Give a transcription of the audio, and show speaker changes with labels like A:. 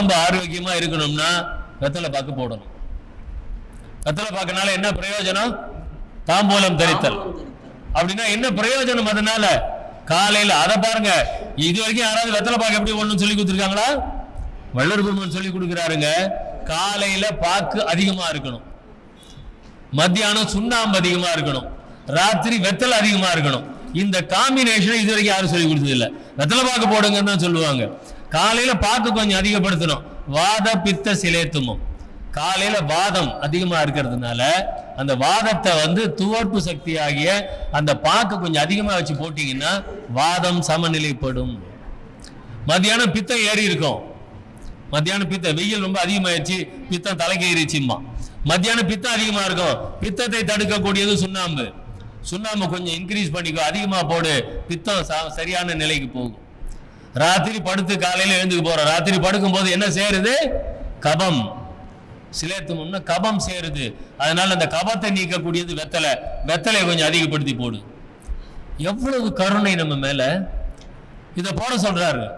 A: உடம்பு ஆரோக்கியமா இருக்கணும்னா வெத்தலை பாக்கு போடணும். வெத்தலை பாக்குனால என்ன பிரயோஜனம்? தாம்பூலம் தரித்தல் அப்படின்னா என்ன பிரயோஜனம் அதனால? காலையில அதை பாருங்க. இது வரைக்கும் யாராவது வெத்தலை பாக்கு எப்படி ஒண்ணு சொல்லி கொடுத்துருக்காங்களா? வள்ளர் பெருமான் சொல்லி கொடுக்குறாருங்க. காலையில பாக்கு அதிகமா இருக்கணும். மத்தியானம் சுண்ணாம்பு அதிகமா இருக்கணும். ராத்திரி வெத்தலை அதிகமா இருக்கணும். இந்த காம்பினேஷன் இது வரைக்கும் யாரும் சொல்லி கொடுத்தது இல்ல வெத்தலை பாக்கு போடுங்கன்னு தான் சொல்லுவாங்க. காலையில பாக்கு கொஞ்சம் அதிகப்படுத்தணும். வாத பித்த சிலேத்துமம் காலையில வாதம் அதிகமா இருக்கிறதுனால அந்த வாதத்தை வந்து துவர்ப்பு சக்தி ஆகிய அந்த பாக்கு கொஞ்சம் அதிகமா வச்சு போட்டீங்கன்னா வாதம் சமநிலைப்படும். மத்தியானம் பித்தம் ஏறி இருக்கும். மத்தியானம் பித்தம் வெயில் ரொம்ப அதிகமாயிருச்சு பித்தம் தலைக்கு ஏறிச்சுமா மத்தியானம் பித்தம் அதிகமா இருக்கும். பித்தத்தை தடுக்கக்கூடியது சுண்ணாம்பு. சுண்ணாம்பு கொஞ்சம் இன்க்ரீஸ் பண்ணிக்கோ அதிகமா போடு பித்தம் ச- சரியான நிலைக்கு போகும். ராத்திரி படுத்து காலையில் எழுந்துக்கு போகிறோம் ராத்திரி படுக்கும் போது என்ன சேருது கபம். சிலேத்துமம்னா கபம் சேருது அதனால அந்த கபத்தை நீக்கக்கூடியது வெத்தலை. வெத்தலையை கொஞ்சம் அதிகப்படுத்தி போடு. எவ்வளவு கருணை நம்ம மேலே? இதை போட சொல்கிறாரு